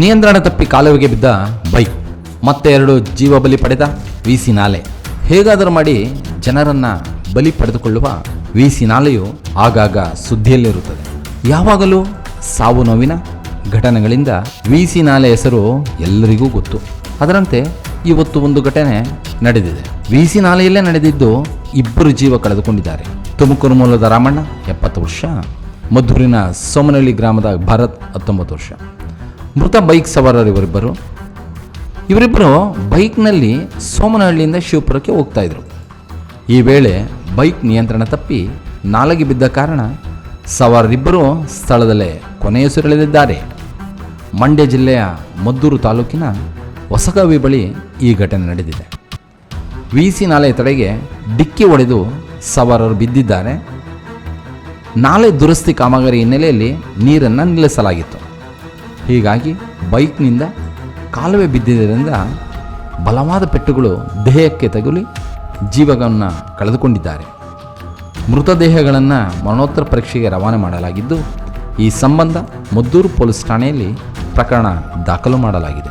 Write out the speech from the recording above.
ನಿಯಂತ್ರಣ ತಪ್ಪಿ ಕಾಲುವೆಗೆ ಬಿದ್ದ ಬೈಕ್, ಮತ್ತೆ ಎರಡು ಜೀವ ಬಲಿ ಪಡೆದ ವಿಸಿ ನಾಲೆ. ಹೇಗಾದರೂ ಮಾಡಿ ಜನರನ್ನ ಬಲಿ ಪಡೆದುಕೊಳ್ಳುವ ವಿಸಿ ನಾಲೆಯು ಆಗಾಗ ಸುದ್ದಿಯಲ್ಲಿರುತ್ತದೆ. ಯಾವಾಗಲೂ ಸಾವು ನೋವಿನ ಘಟನೆಗಳಿಂದ ವಿಸಿ ನಾಲೆ ಹೆಸರು ಎಲ್ಲರಿಗೂ ಗೊತ್ತು. ಅದರಂತೆ ಇವತ್ತು ಒಂದು ಘಟನೆ ನಡೆದಿದೆ. ವಿಸಿ ನಾಲೆಯಲ್ಲೇ ನಡೆದಿದ್ದು ಇಬ್ಬರು ಜೀವ ಕಳೆದುಕೊಂಡಿದ್ದಾರೆ. ತುಮಕೂರು ಮೂಲದ ರಾಮಣ್ಣ, ಎಪ್ಪತ್ತು ವರ್ಷ. ಮಧುರಿನ ಸೋಮನಹಳ್ಳಿ ಗ್ರಾಮದ ಭರತ್, ಹತ್ತೊಂಬತ್ತು ವರ್ಷ. ಮೃತ ಬೈಕ್ ಸವಾರರು ಇವರಿಬ್ಬರು. ಇವರಿಬ್ಬರು ಬೈಕ್ನಲ್ಲಿ ಸೋಮನಹಳ್ಳಿಯಿಂದ ಶಿವಪುರಕ್ಕೆ ಹೋಗ್ತಾ ಇದ್ರು. ಈ ವೇಳೆ ಬೈಕ್ ನಿಯಂತ್ರಣ ತಪ್ಪಿ ನಾಲಗೆ ಬಿದ್ದ ಕಾರಣ ಸವಾರರಿಬ್ಬರು ಸ್ಥಳದಲ್ಲೇ ಕೊನೆಯುಸಿರೆಳೆದಿದ್ದಾರೆ ಮಂಡ್ಯ ಜಿಲ್ಲೆಯ ಮದ್ದೂರು ತಾಲೂಕಿನ ಹೊಸಗಾವಿ ಬಳಿ ಈ ಘಟನೆ ನಡೆದಿದೆ. ವಿ ಸಿ ನಾಲೆ ತಡೆಗೆ ಡಿಕ್ಕಿ ಹೊಡೆದು ಸವಾರರು ಬಿದ್ದಿದ್ದಾರೆ. ನಾಲೆ ದುರಸ್ತಿ ಕಾಮಗಾರಿ ಹಿನ್ನೆಲೆಯಲ್ಲಿ ನೀರನ್ನು ನಿಲ್ಲಿಸಲಾಗಿತ್ತು. ಹೀಗಾಗಿ ಬೈಕ್ನಿಂದ ಕಾಲುವೆ ಬಿದ್ದಿದ್ದರಿಂದ ಬಲವಾದ ಪೆಟ್ಟುಗಳು ದೇಹಕ್ಕೆ ತಗುಲಿ ಜೀವಗಳನ್ನು ಕಳೆದುಕೊಂಡಿದ್ದಾರೆ. ಮೃತದೇಹಗಳನ್ನು ಮರಣೋತ್ತರ ಪರೀಕ್ಷೆಗೆ ರವಾನೆ ಮಾಡಲಾಗಿದ್ದು, ಈ ಸಂಬಂಧ ಮದ್ದೂರು ಪೊಲೀಸ್ ಠಾಣೆಯಲ್ಲಿ ಪ್ರಕರಣ ದಾಖಲು ಮಾಡಲಾಗಿದೆ.